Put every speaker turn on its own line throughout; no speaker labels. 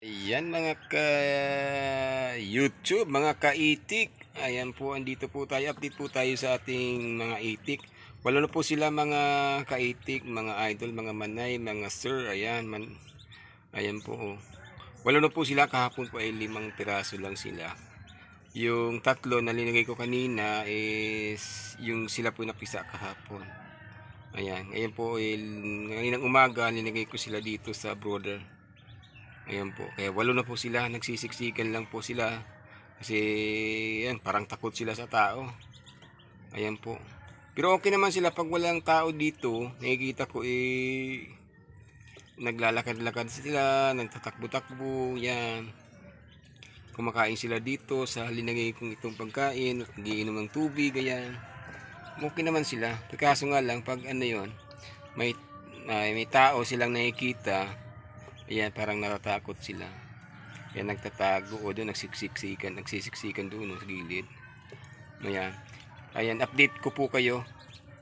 Ayan mga ka YouTube, mga ka-itik. Ayan po, andito po tayo. Update po tayo sa ating mga itik. Wala na po sila mga ka-itik, mga idol, mga manay, mga sir. Ayan, man. Ayan po. oh. Wala na po sila kahapon po ay limang piraso lang sila. Yung tatlo na linagay ko kanina is yung sila po napisa kahapon. Ayan, ngayon po, eh, ngayon umaga, linagay ko sila dito sa brother. Ayan po. Kaya walo na po sila. Nagsisiksikan lang po sila. Kasi yan, parang takot sila sa tao. Ayan po. Pero okay naman sila pag walang tao dito. Nakikita ko eh naglalakad-lakad sila, nagtatakbo-takbo, yan. Kumakain sila dito sa linagay kong itong pagkain, nagiinom ng tubig, ayan. Okay naman sila. Kaso nga lang, pag ano yon may, ay, may tao silang nakikita, Ayan, parang natatakot sila. Ayan, nagtatago o doon, nagsiksiksikan, nagsisiksikan doon sa gilid. Ayan. Ayan, update ko po kayo,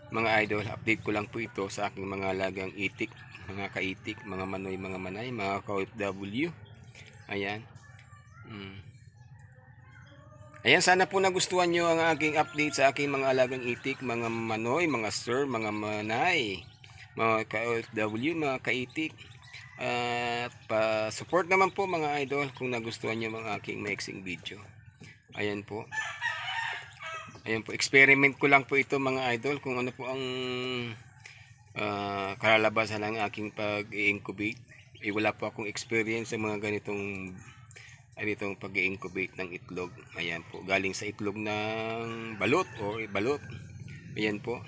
mga idol. Update ko lang po ito sa aking mga lagang itik, mga kaitik, mga manoy, mga manay, mga ka-OFW. Ayan. Mm. Ayan, sana po nagustuhan nyo ang aking update sa aking mga alagang itik, mga manoy, mga sir, mga manay, mga ka-OFW, mga kaitik. At pa-support naman po mga idol kung nagustuhan nyo mga aking mixing video. Ayan po. Ayan po, experiment ko lang po ito mga idol kung ano po ang ah, kalalabasan ng aking pag-incubate. Eh, wala po akong experience sa mga ganitong ganitong pag-incubate ng itlog. Ayan po, galing sa itlog ng balot o balot. Ayan po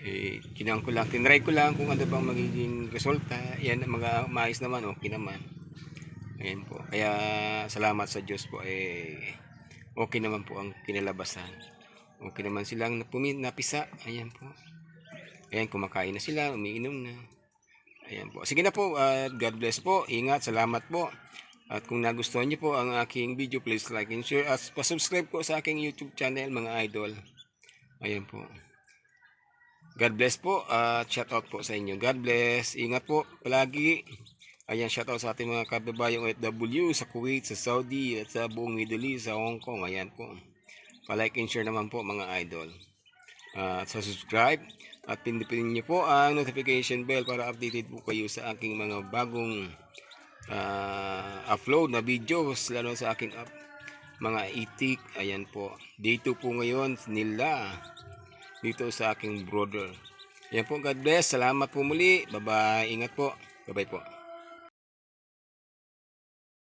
eh, kinang ko lang, tinry ko lang kung ano bang magiging resulta. Yan, mga maayos naman, okay naman. Ayan po. Kaya, salamat sa Diyos po, eh, okay naman po ang kinalabasan. Okay naman silang napumi, napisa. Ayan po. Ayan, kumakain na sila, umiinom na. Ayan po. Sige na po, at God bless po. Ingat, salamat po. At kung nagustuhan niyo po ang aking video, please like and share. At pasubscribe po sa aking YouTube channel, mga idol. Ayan po. God bless po at shout out po sa inyo. God bless. Ingat po palagi. Ayan, shout out sa ating mga kababayang OFW sa Kuwait, sa Saudi, at sa buong Middle East, sa Hong Kong. Ayan po. Pa-like and share naman po mga idol. At sa subscribe at pindutin niyo po ang notification bell para updated po kayo sa aking mga bagong ah, upload na videos lalo sa aking up, mga itik. Ayan po. 2 po ngayon nila dito sa aking brother. Yan po, God bless. Salamat po muli. Bye-bye. Ingat po. Bye-bye po.